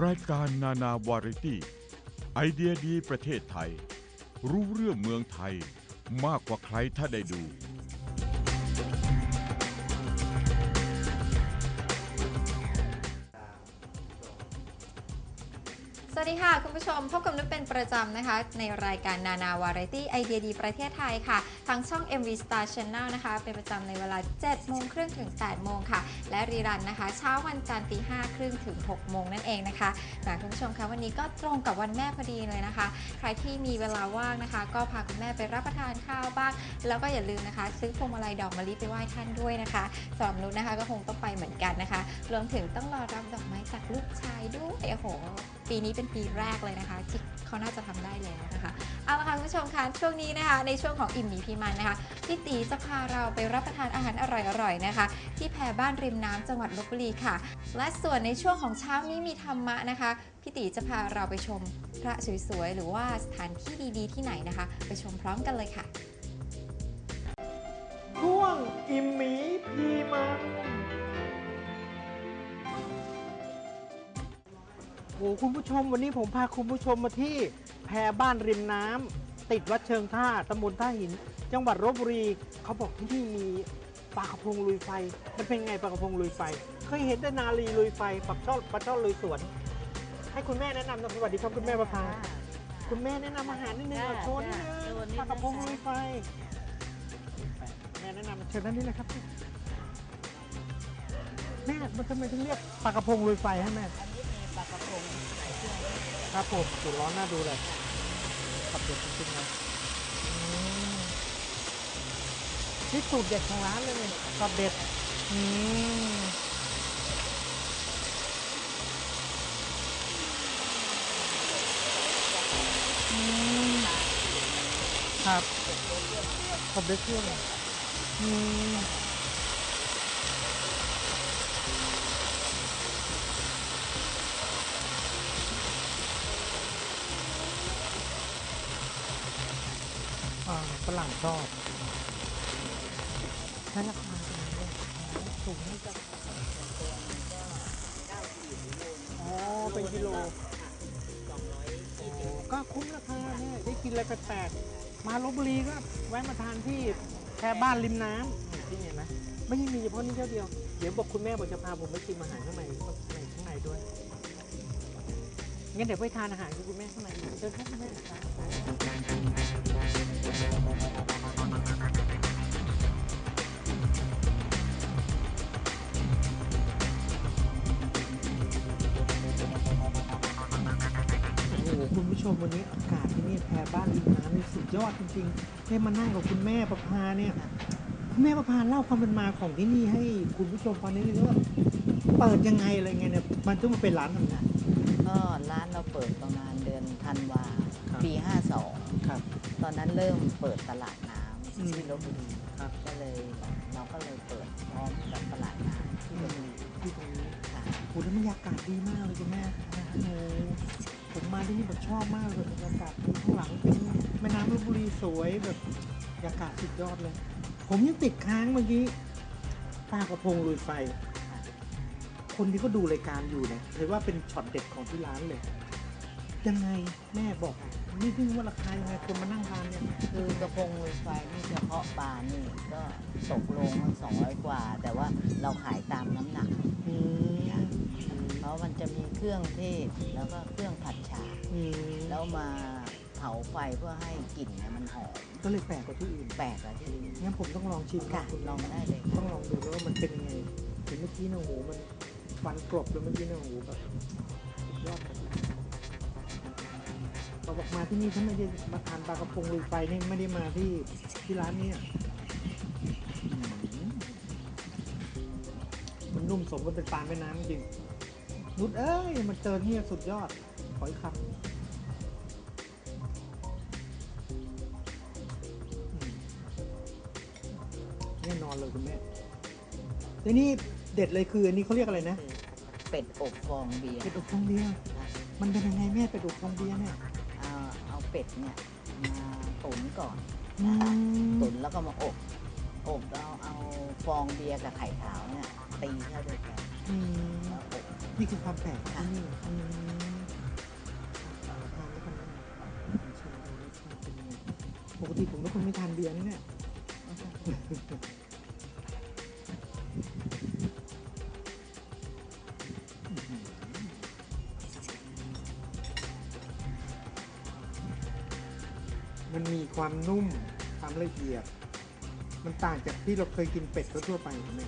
รายการนานาวาริตี้ ไอเดียดีประเทศไทย รู้เรื่องเมืองไทยมากกว่าใครถ้าได้ดู วัสดีค่ะคุณผู้ชมพบกับนุชเป็นประจำนะคะ ในรายการนานาวาไรตี้ไอเดียดีประเทศไทยค่ะ ทางช่อง MV Star Channel นะคะ เป็นประจำในเวลา 7 โมงครึ่งถึง 8 โมงค่ะ และรีรันนะคะ เช้าวันจันทร์ตี5ครึ่งถึง 6 โมงนั่นเองนะคะแหมคุณผู้ชมคะวันนี้ก็ตรงกับวันแม่พอดีเลยนะคะ ใครที่มีเวลาว่างนะคะ ก็พาคุณแม่ไปรับประทานข้าวบ้าง แล้วก็อย่าลืมนะคะ ซื้อพวงมาลัยดอกมะลิไปไหว้ท่านด้วยนะคะสำหรับนุชนะคะก็คงต้องไปเหมือนกันนะคะ รวมถึงต้องรอรับดอกไม้จากลูกชายด้วยโอ้โห ปีนี้เป็นปีแรกเลยนะคะ ที่เขาน่าจะทำได้แล้วนะคะเอาละค่ะคุณผู้ชมคะช่วงนี้นะคะ ในช่วงของอิ่มหมีพีมันนะคะพี่ตีจะพาเราไปรับประทานอาหารอร่อยๆนะคะ ที่แพรบ้านริมน้ำจังหวัดลบบุรีค่ะ และส่วนในช่วงของเช้านี้มีธรรมะนะคะพี่ตีจะพาเราไปชมพระสวยๆหรือว่าสถานที่ดีๆ ที่ไหนนะคะ ไปชมพร้อมกันเลยค่ะช่วงอิ่มหมีพีมัน โอ้คุณผู้ชมวันนี้ผมพาคุณผู้ชมมาที่แพบ้านริมน้ำติดวัดเชิงท่าตำบลท่าหิน จังหวัดลบบุรีเขาบอกที่นี่มีปลากระพงลุยไฟ มันเป็นไงปลากระพงลุยไฟ เคยเห็นแต่นาลีลุยไฟปักช่อปลาช่อนลุยสวน ให้คุณแม่แนะนำหนะสวัสดีครับคุณแม่ประภาคุณแม่แนะนำอาหารนิดนึงจ้าเอาโชว์นิดนึงจ้าโชว์นิดนึง ปลากระพงลุยไฟแม่แนะนำเชิญด้านนี้เลยครับ แม่มันทำไมถึงเรียกปลากระพงลุยไฟให้แม่ อัน ครับผมสูตรร้อนน่าดูเลยขับเด็ดจริงๆนะอืมนี่สูตรเด็ดของร้านเลยขับเด็ด อืมอืมครับขับเด็ดเครื่อง ชอบแล้วราคาเป็นไงเนี่ยสูงนี่จะอ๋อ เป็นกิโลก็คุ้มราคาเนี่ยได้กินอะไรแปลกๆมาลบบุรีก็แวะมาทานที่แค่บ้านริมน้ำที่เนี่ยนะไม่ใช่มีเฉพาะนี่เจ้าเดียว เดี๋ยวบอกคุณแม่บอกจะพาผมไปชิมอาหารข้างในข้างในข้างในด้วยงั้นเดี๋ยวไปทานอาหารกับคุณแม่ข้างในเชิญครับคุณแม่ ครับโอ้โหคุณผู้ชมวันนี้อากาศที่นี่แพรบ้านริมน้ำนี่สุดยอดจริงๆได้มานั่งกับคุณแม่ประภาเนี่ยคุณแม่ประภาเล่าความเป็นมาของที่นี่ให้คุณผู้ชมฟังนิดนึงว่าเปิดยังไงอะไรเงี้ยเนี่ยมันต้องมาเป็นร้านทำงานก็ร้านเราเปิดประมาณเดือนธันวาครับปี 52 ครับ ตอนนั้นเริ่มเปิดตลาดน้อืมำ ที่ลบบุรีครับก็เลยเราก็เลยเปิดพร้อมกับตลาดน้ำที่ลบบุรีที่ตรงนี้ค่ะโหแล้วบรรยากาศดีมากเลยคุณแม่โอ้โหผมมาที่นี่แบบชอบมากเลยบรรยากาศข้างหลังเป็นแม่น้ำลบบุรีสวยแบบบรรยากาศสุดยอดเลย ผมยังติดค้างเมื่อกี้ปลากระพงลุยไฟ คนที่เขาดูรายการอยู่เนี่ยเลยว่าเป็นช็อตเด็ดของที่ร้านเลย ยังไงแม่บอกนี่ที่ว่าราคายังไงคนมานั่งทานเนี่ยคือกระพงลุยไฟนี่เฉพาะปลานี่ก็ตกลงมัน200กว่า แต่ว่าเราขายตามน้ำหนัก อืมเพราะมันจะมีเครื่องเทศแล้วก็เครื่องผัดฉ่าอืมแล้วมาเผาไฟเพื่อให้กลิ่นเนี่ยมันหอมก็เลยแปลกกว่าที่อื่นแปลกอะที่อื่นงั้นผมต้องลองชิมค่ะคุณลองได้เลยต้องลองดูแล้วว่ามันเป็นยังไงเห็นเมื่อกี้นะโอ้โหมันฟันกรอบเลยเมื่อกี้นะโอ้โหแบบสุดยอดครับ เราบอกมาที่นี่ถ้าไม่ได้มาทานปลากระพงลุยไฟนี่ไม่ได้มาที่ที่ร้านนี้อะอืมมันนุ่มสมกับเป็นปลาแม่น้ำจริงนุชเอ้ยมันเจอเนี่ยสุดยอด ขออีกคำอืมแน่นอนเลยคุณแม่ทีนี้เด็ดเลยคืออันนี้เขาเรียกอะไรนะ เป็ดอบฟองเบียร์เป็ดอบฟองเบียร์นะมันเป็นยังไงแม่เป็ดอบฟองเบียร์เนี่ย เอาเอาเป็ดเนี่ยมาตุ๋นก่อนอืมตุ๋นแล้วก็มาอบอบแล้วเอาฟองเบียร์กับไข่ขาวเนี่ยตีเข้าด้วยกันอืมแล้วอบนี่คือความแปลกที่นี่อืมเอาทานแล้วกันนะชิมดูรสชาติเป็นยังไงปกติผมเป็นคนไม่ทานเบียร์นะเนี่ย มันมีความนุ่มความละเอียด มันต่างจากที่เราเคยกินเป็ดทั่วๆไปคุณแม่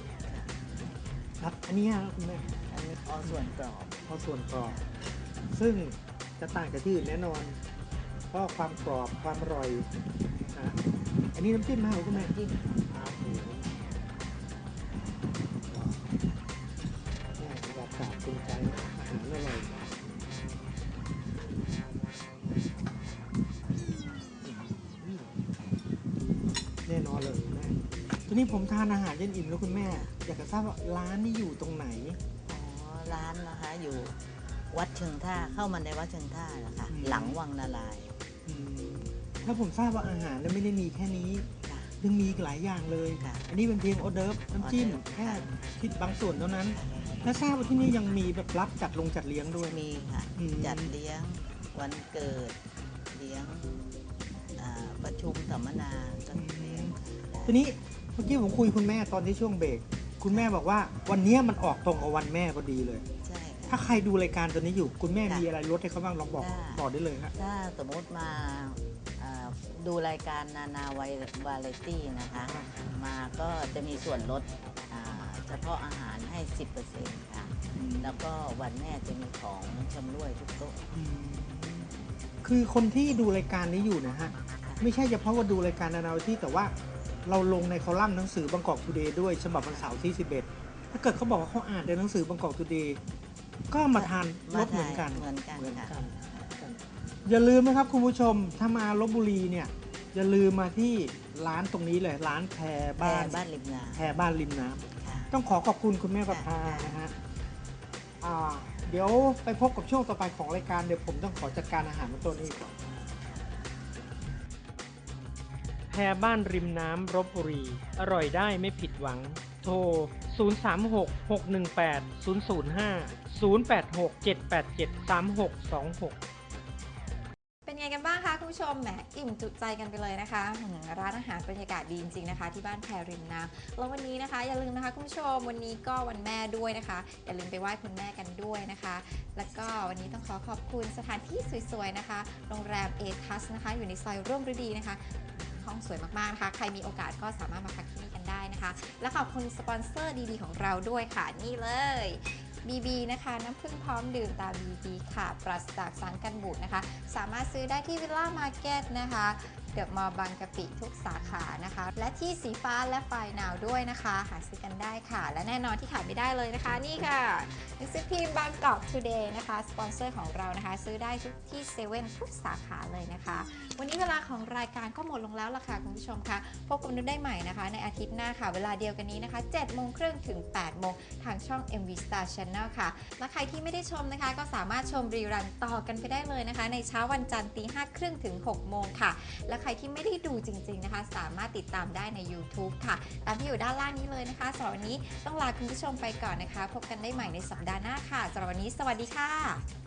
ครับอันนี้ครับคุณแม่อันนี้เอาส่วนกรอบเพราะส่วนกรอบ ซึ่งจะต่างจากที่อื่นแน่นอน เพราะความกรอบความอร่อยนะอันนี้น้ำจิ้มมาเหรอคุณแม่ นี้ผมทานอาหารเย็นอิ่มแล้วคุณแม่ อยากจะทราบว่าร้านนี้อยู่ตรงไหน อ๋อ ร้านนะคะอยู่วัดเชิงท่าเข้ามาในวัดเชิงท่านะคะอืม หลังวังนารายณ์อืมถ้าผมทราบว่าอาหารเนี่ยไม่ได้มีแค่นี้ ค่ะ ยังมีอีกหลายอย่างเลย ค่ะ อันนี้เป็นเพียงออเดิร์ฟน้ำจิ้มออเดิร์ฟแค่คิดบางส่วนเท่านั้น และทราบว่าที่นี่ยังมีแบบรับจัดลงจัดเลี้ยงด้วย มีค่ะ อืม จัดเลี้ยงวันเกิด เลี้ยงอ่าประชุมสัมมนาก็เลี้ยงทีนี้ เมื่อกี้ผมคุยคุณแม่ตอนที่ช่วงเบรกคุณแม่บอกว่า วันเนี้ยมันออกตรงกับวันแม่พอดีเลย ใช่ถ้าค่ะใครดูรายการตัวนี้อยู่ คุณแม่ค่ะมีอะไรลดให้เขาบ้างลองบอกค่ะบอกได้เลยครับถ้าสมมติมาอ่าดูรายการนานาไววาไรตี้นะคะ มาก็จะมีส่วนลดอ่าเฉพาะอาหารให้ 10%ค่ะ แล้วก็วันแม่จะมีของชำร่วยทุกโต๊ะอืมคือคนที่ดูรายการนี้อยู่นะฮะ ไม่ใช่เฉพาะว่าดูรายการนานาวิที่แต่ว่า เราลงในคอลัมน์หนังสือบางกอกทูเดย์ด้วยฉบับวันเสาร์ที่ 11 ถ้าเกิดเขาบอกว่าเขาอ่านในหนังสือบางกอกทูเดย์ก็มาทานรถเหมือนกันเหมือนกันเหมือนค่ะกันอย่าลืมนะครับคุณผู้ชมถ้ามาลบบุรีเนี่ยอย่าลืมมาที่ร้านตรงนี้เลยร้านแพรบ้าบ้านนบ้านริมนาแพรบ้านริมน้ำค่ะต้องขอขอบคุณคุณแม่ประภาค่ะนะฮะอ่าเดี๋ยวไปพบกับช่วงต่อไปของรายการเดี๋ยวผมต้องขอจัดการอาหารมาตัวนี้ก่อน แพรบ้านริมน้ำรบบุรี อร่อยได้ไม่ผิดหวัง โทร 036-618-005-086-787-3626เป็นไงกันบ้างคะคุณผู้ชมแหมอิ่มจุใจกันไปเลยนะคะ ร้านอาหารบรรยากาศดีจริงๆนะคะ ที่บ้านแพรริมน้ำแล้ววันนี้นะคะ อย่าลืมนะคะคุณผู้ชมวันนี้ก็วันแม่ด้วยนะคะ อย่าลืมไปไหว้คุณแม่กันด้วยนะคะ แล้วก็วันนี้ต้องขอขอบคุณสถานที่สวยๆนะคะ โรงแรมเอทัสนะคะ อยู่ในซอยร่วมฤดีนะคะ ห้องสวยมากๆนะคะ ใครมีโอกาสก็สามารถมาพักที่นี่กันได้นะคะ และขอบคุณสปอนเซอร์ดีๆ ของเราด้วยค่ะนี่เลย BB นะคะ น้ำผึ้งพร้อมดื่มตาม BB ค่ะ ปราศจากสารกันบูดนะคะ สามารถซื้อได้ที่วิลล่ามาร์เก็ตนะคะ เดอะมอลล์บางกะปิทุกสาขานะคะ และที่สีฟ้าและไฟนาวด้วยนะคะ หาซื้อกันได้ค่ะ และแน่นอนที่ขาดไม่ได้เลยนะคะ นี่ค่ะหนังสือพิมพ์บางกอกทูเดย์นะคะ สปอนเซอร์ของเรานะคะ ซื้อได้ทุกที่เซเว่นทุกสาขาเลยนะคะ วันนี้เวลาของรายการก็หมดลงแล้วล่ะค่ะคุณผู้ชมคะพบกันได้ใหม่นะคะ ในอาทิตย์หน้าค่ะ เวลาเดียวกันนี้นะคะ7โมงครึ่งถึง8โมงทางช่อง MV Star Channel ค่ะ และใครที่ไม่ได้ชมนะคะ ก็สามารถชมรีรันต่อกันไปได้เลยนะคะ ในเช้าวันจันทร์ตีห้าครึ่งถึง6โมงค่ะและใครที่ไม่ได้ดูจริง ๆนะคะ สามารถติดตามได้ใน YouTube ค่ะ ตามที่อยู่ด้านล่างนี้เลยนะคะสำหรับวันนี้ต้องลาคุณผู้ชมไปก่อนนะคะ พบกันได้ใหม่ในสัปดาห์หน้าค่ะสำหรับวันนี้ สวัสดีค่ะ